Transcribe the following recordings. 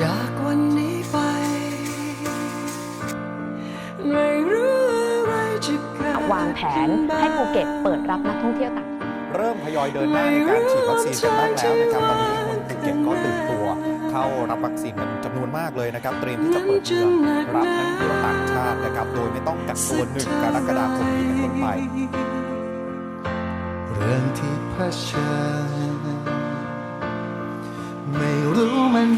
จากวันนี้ไป ไม่รู้อะไรจะเกิดวางแผนให้ภูเก็ตเปิดรับนักท่องเที่ยวต่างเริ่มทยอยเดินหน้าในการฉีดวัคซีนกันบ้างแล้วนะครับตอนนี้คนภูเก็ตก็ตื่นตัว เข้ารับวัคซีนกันจำนวนมากเลยนะครับ เตรียมที่จะเปิดเมืองรับนักท่องเที่ยวต่างชาตินะครับ โดยไม่ต้องกักตัวหนึ่งกรกฎาคมนี้เป็นต้นไป เรื่องที่เผชิญ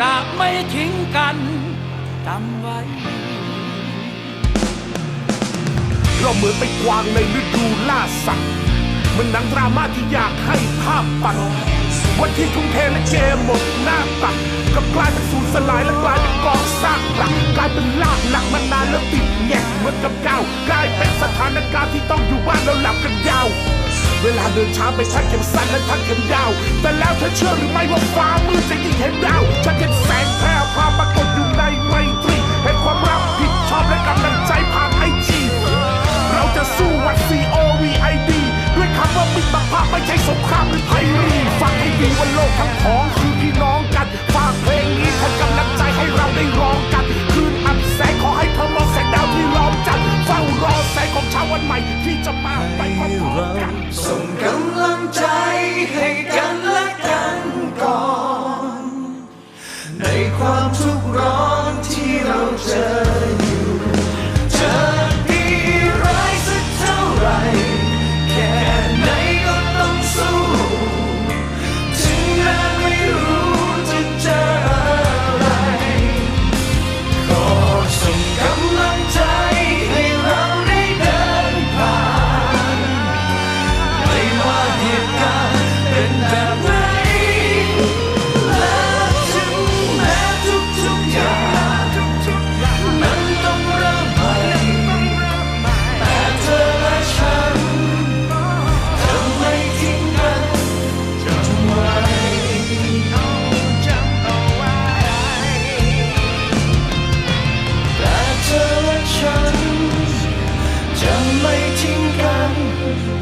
จะไม่ทิ้งกันจำไว้ เราเหมือนไปกวางในฤดูล่าสัตว์เหมันหนังดราม่าที่อยากให้ภาพปัดวันที่ทุ่มเทและเจหมดหน้าตักกลับกลายเป็นสูญสลายและกลายเป็นกองซากหลักกลายเป็นลากหลักมานานแล้วติดแงกเหมือนกับเก้ากลายเป็นสถานการณ์ที่ต้องอยู่บ้านแล้วหลับกันยาว เวลาเดินช้าไปชักเข็มสั้นและทักเข็มยาว แต่แล้วเธอเชื่อหรือไม่ว่าฟ้ามืดจะยิ่งเห็น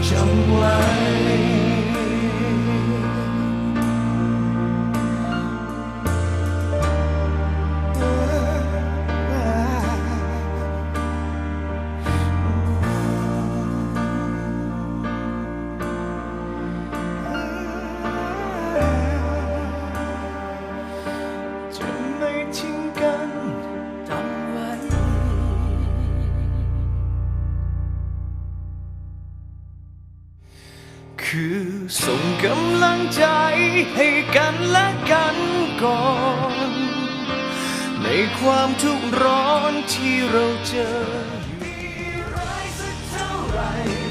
กันือส่งกำลังใจให้กันและกันก่อน ในความทุกข์ร้อนที่เราเจออยู่ร้ายสักเท่าไหร่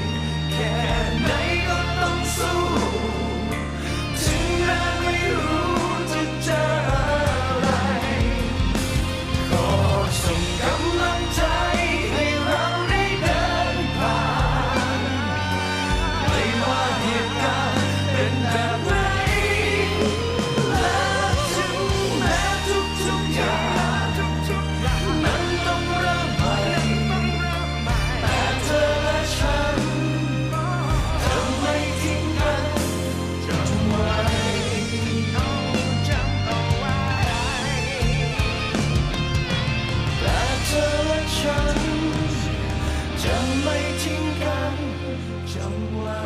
将来。